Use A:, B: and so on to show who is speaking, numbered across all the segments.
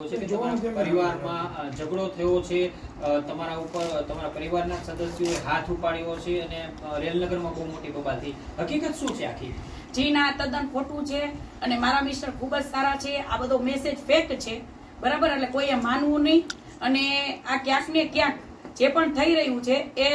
A: પરિવારમાં ઝઘડો થયો છે તમારા ઉપર તમારા પરિવારના સદસ્યોએ હાથ ઉપાડ્યો છે અને રેલનગરમાં બહુ મોટી બબાલ હકીકત શું છે આખી?
B: જી ના તદ્દન ખોટું છે અને મારા મિસ્ટર ખૂબ જ સારા છે, આ બધો મેસેજ ફેક છે, બરાબર? એટલે કોઈએ માનવું નહીં. અને આ ક્યાંક ને ક્યાંક જે પણ થઈ રહ્યું છે, એ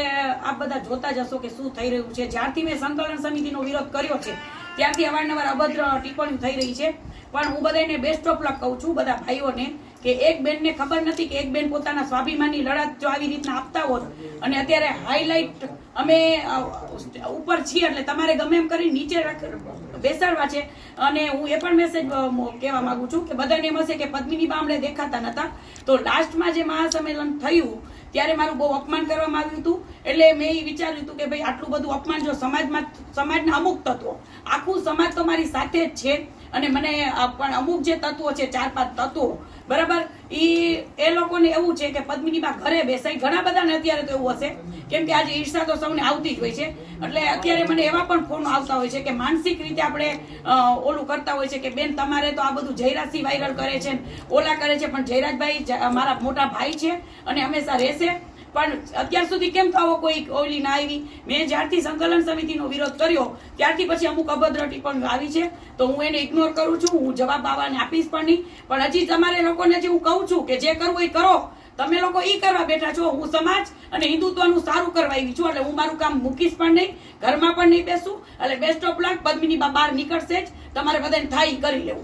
B: આપ બધા જોતા જશો કે શું થઈ રહ્યું છે. જ્યારથી મેં સંકલન સમિતિનો વિરોધ કર્યો છે, ત્યારથી અવારનવાર અભદ્ર ટિપ્પણીઓ થઈ રહી છે. પણ હું બધાને બેસ્ટ ઓફ લક કહું છું, બધા ભાઈઓને, કે એક બેનને ખબર નથી કે એક બેન પોતાના સ્વાભિમાનની લડત જો આવી રીતના આપતા હોત અને અત્યારે હાઈલાઇટ અમે ઉપર છીએ એટલે તમારે ગમે એમ કરી નીચે બેસાડવા છે. અને હું એ પણ મેસેજ કહેવા માંગુ છું કે બધાને એમ હશે કે પદ્મિની બામડે દેખાતા નતા. તો લાસ્ટમાં જે મહાસંમેલન થયું, ત્યારે મારું બહુ અપમાન કરવામાં આવ્યું હતું. એટલે મેં એ વિચાર્યું હતું કે ભાઈ આટલું બધું અપમાન જો સમાજમાં, સમાજના અમુક તત્વો, આખું સમાજ તો મારી સાથે જ છે. અને મને પણ અમુક જે તત્વો છે, ચાર પાંચ તત્વો, બરાબર? ઈ, એ લોકોને એવું છે કે પદ્મિનીમાં ઘરે બેસાય. ઘણા બધાને અત્યારે તો એવું હશે. કેમ કે આજે ઈર્ષા તો સૌને આવતી જ હોય છે. એટલે અત્યારે મને એવા પણ ફોન આવતા હોય છે કે માનસિક રીતે આપણે ઓલું કરતા હોય છે કે બેન તમારે તો આ બધું જયરાજસિંહ વાયરલ કરે છે ઓલા કરે છે, પણ જયરાજભાઈ મારા મોટા ભાઈ છે અને હંમેશા રહેશે. પણ અત્યાર સુધી કેમ થવો કોઈ ઓલી ના આવી? મેં જ્યારથી સંકલન સમિતિનો વિરોધ કર્યો, ત્યારથી પછી અમુક અભદ્ર ટિપ્પણીઓ આવી છે. તો હું એને ઇગ્નોર કરું છું, હું જવાબ આવવાને આપીશ પણ નહીં. પણ હજી તમારે લોકોને જે હું કહું છું કે જે કરવું એ કરો. તમે લોકો ઈ કરવા બેઠા છો, હું સમાજ અને હિન્દુત્વનું સારું કરવા આવી છું, એટલે હું મારું કામ મૂકીશ પણ નહીં, ઘરમાં પણ નહીં બેસું, એટલે બેસ્ટ ઓફ લક પદ્મિની બહાર નીકળશે જ. તમારે બધાને થાય કરી લેવું.